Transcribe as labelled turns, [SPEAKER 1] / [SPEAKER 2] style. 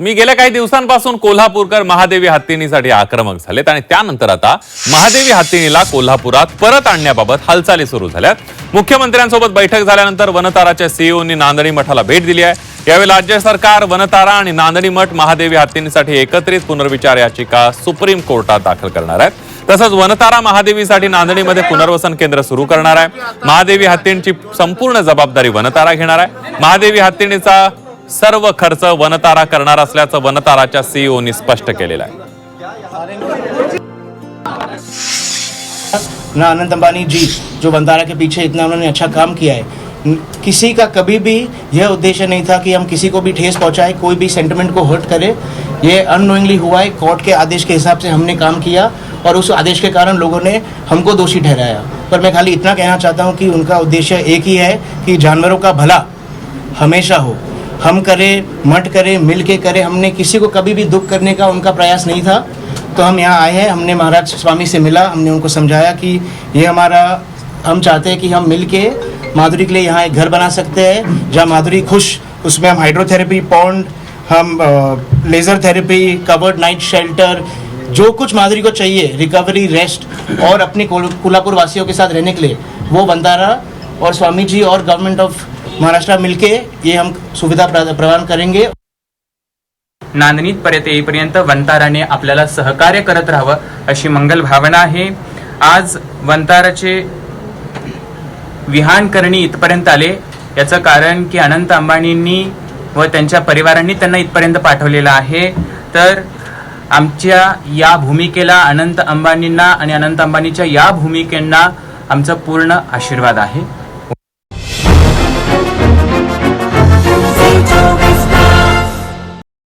[SPEAKER 1] मी गेल्या काही दिवसांपासून कोल्हापूरकर महादेवी हत्तीनीसाठी आक्रमक झालेत आणि त्यानंतर आता महादेवी हत्तीनीला कोल्हापुरात परत आणण्याबाबत हालचाली सुरू झाल्यात. मुख्यमंत्र्यांसोबत बैठक झाल्यानंतर वनताराच्या सीईओनी नांदणी मठाला भेट दिली आहे. यावेळी राज्य सरकार वनतारा आणि नांदणी मठ महादेवी हत्तीनीसाठी एकत्रित पुनर्विचार याचिका सुप्रीम कोर्टात दाखल करणार आहेत. तसंच वनतारा महादेवीसाठी नांदणीमध्ये पुनर्वसन केंद्र सुरू करणार आहे. महादेवी हत्तींची संपूर्ण जबाबदारी वनतारा घेणार आहे. महादेवी हत्तीणीचा सर्व खर्च वनतारा करणार असल्याचं वनताराच्या सीईओनी स्पष्ट केलेलं आहे.
[SPEAKER 2] ना अनंत अंबानी जी जो बंदारा के पीछे इतना उन्होंने अच्छा काम किया है किसी का कभी भी यह उद्देश्य नहीं था कि हम किसी को भी ठेस पहुंचाए कोई भी सेंटिमेंट को हर्ट करे। ये अनोइंगली हुआ है कोर्ट के आदेश के हिसाब से हमने काम किया और उस आदेश के कारण लोगों ने हमको दोषी ठहराया। पर मैं खाली इतना कहना चाहता हूँ कि उनका उद्देश्य एक ही है कि जानवरों का भला हमेशा हो। हम करें मट करें मिल के करें, हमने किसी को कभी भी दुख करने का उनका प्रयास नहीं था। तो हम यहाँ आए हैं, हमने महाराज स्वामी से मिला, हमने उनको समझाया कि ये हमारा, हम चाहते हैं कि हम मिल के माधुरी के लिए यहाँ एक घर बना सकते हैं, जहाँ माधुरी खुश, उसमें हम हाइड्रोथेरेपी पॉन्ड हम laser therapy covered night shelter जो कुछ माधुरी को चाहिए रिकवरी रेस्ट और अपने कोल- कोल्हापुर वासियों के साथ रहने के लिए, वो बंदारा और स्वामी जी और गवर्नमेंट ऑफ़ महाराष्ट्र मिलके ये हम सुविधा प्र- प्रदान करेंगे।
[SPEAKER 3] नांदणीत पर्यंत येईपर्यंत वंताराने आपल्याला सहकार्य करत राहावं अशी मंगल भावना आहे. आज वंताराचे विहान करणी इथपर्यंत आले. याचं कारण की अनंत अंबानींनी व त्यांच्या परिवारांनी त्यांना इथपर्यंत पाठवलेलं आहे. तर आमच्या या भूमिकेला अनंत अंबानींना आणि अनंत अंबानीच्या या भूमिकेंना आमचा पूर्ण आशीर्वाद आहे.